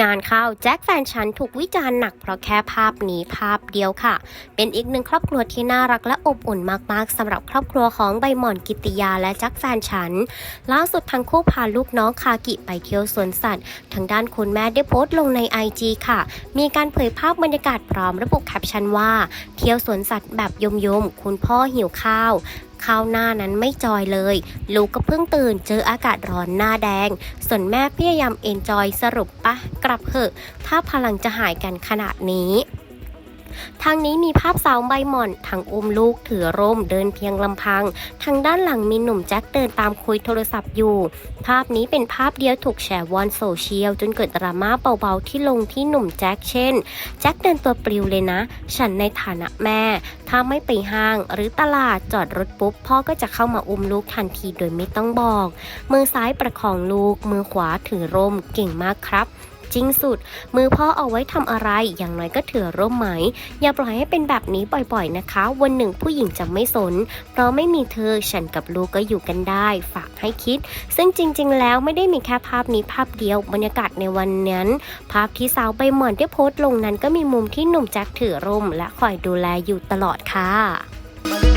งานเข้าแจ็คแฟนฉันถูกวิจารณ์หนักเพราะแค่ภาพนี้ภาพเดียวค่ะ เป็นอีกหนึ่งครอบครัวที่น่ารักและอบอุ่นมากๆสำหรับครอบครัวของใบหม่อนกิติยาและแจ็คแฟนฉัน ล่าสุดทั้งคู่พาลูกน้องคากิไปเที่ยวสวนสัตว์ ทางด้านคุณแม่ได้โพสต์ลงใน IG ค่ะ มีการเผยภาพบรรยากาศพร้อมระบุแคปชั่นว่า เที่ยวสวนสัตว์แบบยมๆคุณพ่อหิวข้าวข้าวหน้านั้นไม่จอยเลย ลูกก็เพิ่งตื่นเจออากาศร้อนหน้าแดง ส่วนแม่พยายามเอนจอยสรุปปะกลับเหอะ ถ้าพลังจะหายกันขนาดนี้ ทางนี้มีภาพสาวใบหม่อนทั้งอุ้มลูกถือร่มเดินเพียงลำพัง ทางด้านหลังมีหนุ่มแจ็คเดินตามคุยโทรศัพท์อยู่ ภาพนี้เป็นภาพเดียวถูกแชร์วอนโซเชียลจนเกิดดราม่าเบาๆที่ลงที่หนุ่มแจ็คเช่น แจ็คเดินตัวปลิวเลยนะ ฉันในฐานะแม่ ถ้าไม่ไปห้างหรือตลาดจอดรถปุ๊บพ่อก็จะเข้ามาอุ้มลูกทันทีโดยไม่ต้องบอก มือซ้ายประคองลูก มือขวาถือร่มเก่งมากครับ จริงสุด มือพ่อเอาไว้ทำอะไร อย่างน้อยก็ถือร่มไหม อย่าปล่อยให้เป็นแบบนี้บ่อยๆนะคะ วันหนึ่งผู้หญิงจะไม่สน เพราะไม่มีเธอฉันกับลูกก็อยู่กันได้ ฝากให้คิด ซึ่งจริง ๆ แล้วไม่ได้มีแค่ภาพนี้ภาพเดียวบรรยากาศในวันนั้น ภาพที่สาวใบหมอนได้โพสต์ลงนั้นก็มีมุมที่หนุ่มแจ็คถือร่ม และคอยดูแลอยู่ตลอดค่ะ